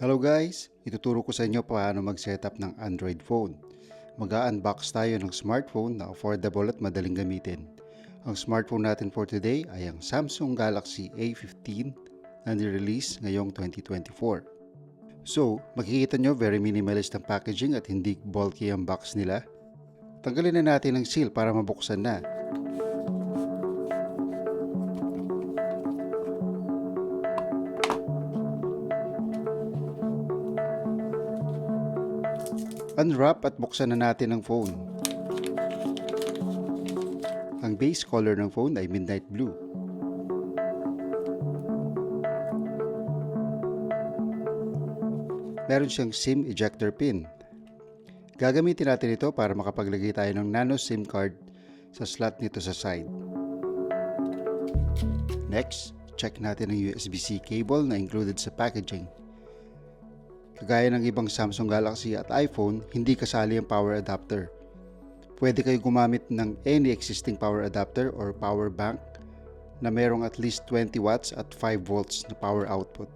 Hello guys! Ituturo ko sa inyo paano mag-setup ng Android phone. Mag-unbox tayo ng smartphone na affordable at madaling gamitin. Ang smartphone natin for today ay ang Samsung Galaxy A15 na nirelease ngayong 2024. So, makikita nyo very minimalist ang packaging at hindi bulky ang box nila. Tanggalin na natin ang seal para mabuksan na. Unwrap at buksan na natin ang phone. Ang base color ng phone ay midnight blue. Meron siyang SIM ejector pin. Gagamitin natin ito para makapaglagay tayo ng nano SIM card sa slot nito sa side. Next, check natin ang USB-C cable na included sa packaging. Kagaya ng ibang Samsung Galaxy at iPhone, hindi kasali ang power adapter. Pwede kayo gumamit ng any existing power adapter or power bank na merong at least 20 watts at 5 volts na power output.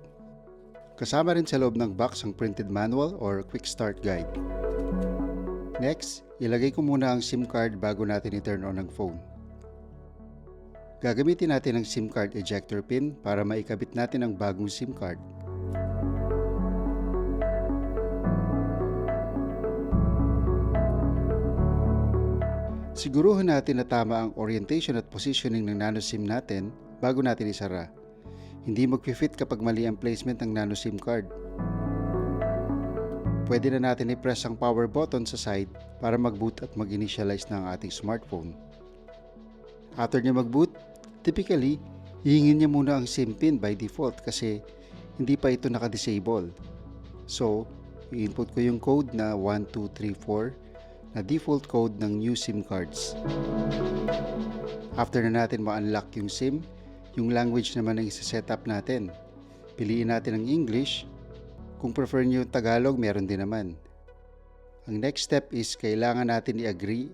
Kasama rin sa loob ng box ang printed manual or quick start guide. Next, ilagay ko muna ang SIM card bago natin i-turn on ang phone. Gagamitin natin ang SIM card ejector pin para maikabit natin ang bagong SIM card. Siguruhin natin na tama ang orientation at positioning ng nano SIM natin bago natin isara. Hindi mag-fit kapag mali ang placement ng nano SIM card. Pwede na natin i-press ang power button sa side para mag-boot at mag-initialize ng ating smartphone. After niya mag-boot, typically, hihingin niya muna ang SIM pin by default kasi hindi pa ito naka-disable. So, i-input ko yung code na 1234 na default code ng new SIM cards. After na natin ma-unlock yung SIM, yung language naman ang isa-setup natin. Piliin natin ang English. Kung prefer nyo yung Tagalog, meron din naman. Ang next step is kailangan natin i-agree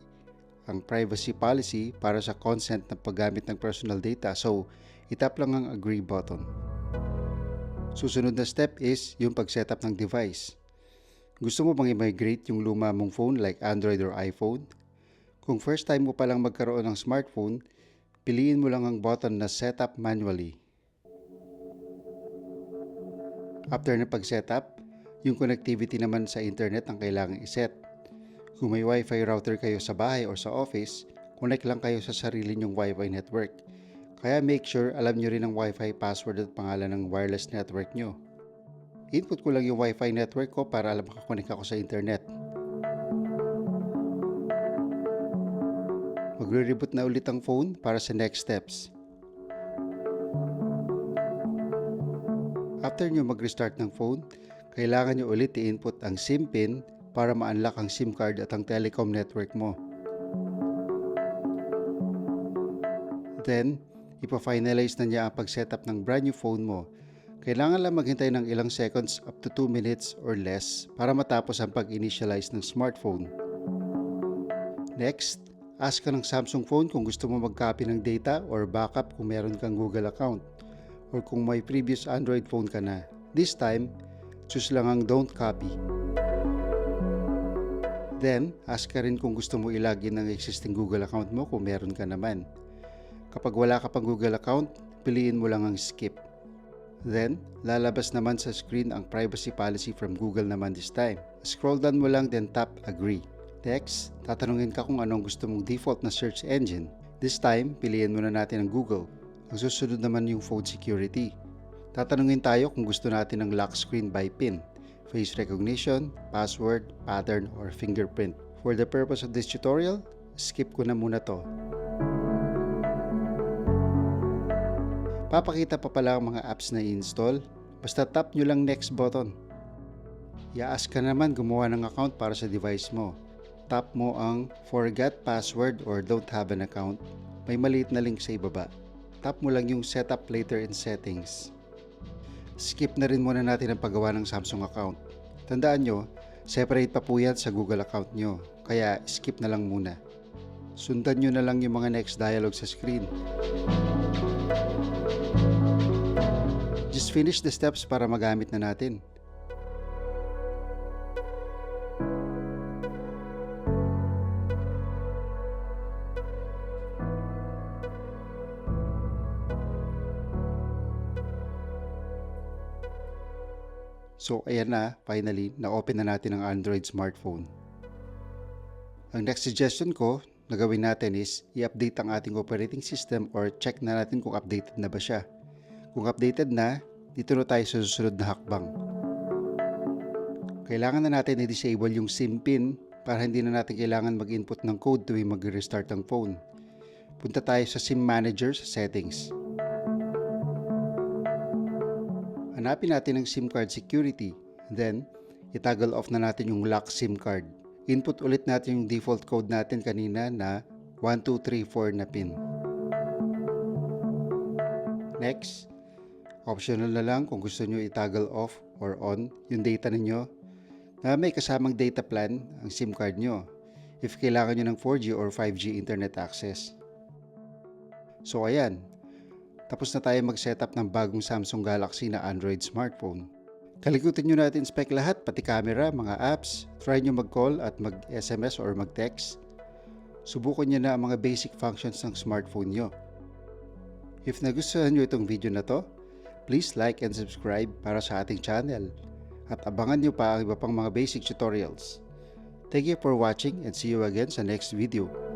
ang privacy policy para sa consent ng paggamit ng personal data. So, itap lang ang agree button. Susunod na step is yung pag-setup ng device. Gusto mo bang i-migrate yung luma mong phone like Android or iPhone? Kung first time mo palang magkaroon ng smartphone, piliin mo lang ang button na Setup Manually. After na pag-setup, yung connectivity naman sa internet ang kailangan iset. Kung may wifi router kayo sa bahay or sa office, connect lang kayo sa sarili nyong wifi network. Kaya make sure alam nyo rin ang wifi password at pangalan ng wireless network nyo. Input ko lang yung wifi network ko para alam makakonek ako sa internet. Magre-reboot na ulit ang phone para sa next steps. After nyo mag-restart ng phone, kailangan nyo ulit i-input ang SIM pin para ma-unlock ang SIM card at ang telecom network mo. Then, ipa-finalize na niya ang pag-setup ng brand new phone mo. Kailangan lang maghintay ng ilang seconds up to 2 minutes or less para matapos ang pag-initialize ng smartphone. Next, ask ka ng Samsung phone kung gusto mo mag-copy ng data or backup kung meron kang Google account or kung may previous Android phone ka na. This time, choose lang ang don't copy. Then, ask ka rin kung gusto mo ilagin ang existing Google account mo kung meron ka naman. Kapag wala ka pang Google account, piliin mo lang ang skip. Then, lalabas naman sa screen ang privacy policy from Google naman this time. Scroll down mo lang then tap agree. Next, tatanungin ka kung anong gusto mong default na search engine. This time, piliin muna natin ang Google. Ang susunod naman yung phone security. Tatanungin tayo kung gusto natin ng lock screen by PIN, face recognition, password, pattern, or fingerprint. For the purpose of this tutorial, skip ko na muna to. Papakita pa pala ang mga apps na i-install. Basta tap nyo lang next button. I-ask ka naman gumawa ng account para sa device mo. Tap mo ang forget password or don't have an account. May maliit na link sa ibaba. Tap mo lang yung setup later in settings. Skip na rin muna natin ang paggawa ng Samsung account. Tandaan nyo, separate pa po yan sa Google account nyo. Kaya skip na lang muna. Sundan nyo na lang yung mga next dialog sa screen just finish the steps para magamit na natin. So ayan na, finally, na-open na natin ang Android smartphone. Ang next suggestion ko na gawin natin is i-update ang ating operating system or check na natin kung updated na ba siya. Kung updated na, dito na tayo sa susunod na hakbang. Kailangan na natin i-disable yung SIM pin para hindi na natin kailangan mag-input ng code tuwing mag-restart ang phone. Punta tayo sa SIM Manager sa Settings. Hanapin natin ang SIM card security. Then, itoggle off na natin yung lock SIM card. Input ulit natin yung default code natin kanina na 1234 na pin. Next, optional na lang kung gusto nyo itoggle off or on yung data ninyo na may kasamang data plan ang SIM card nyo if kailangan nyo ng 4G or 5G internet access. So ayan, tapos na tayo mag-setup ng bagong Samsung Galaxy na Android smartphone. Kalikutin nyo na at inspect lahat, pati camera, mga apps. Try nyo mag-call at mag-SMS or mag-text. Subukan nyo na ang mga basic functions ng smartphone nyo. If nagustuhan nyo itong video na to, please like and subscribe para sa ating channel. At abangan nyo pa ang iba pang mga basic tutorials. Thank you for watching and see you again sa next video.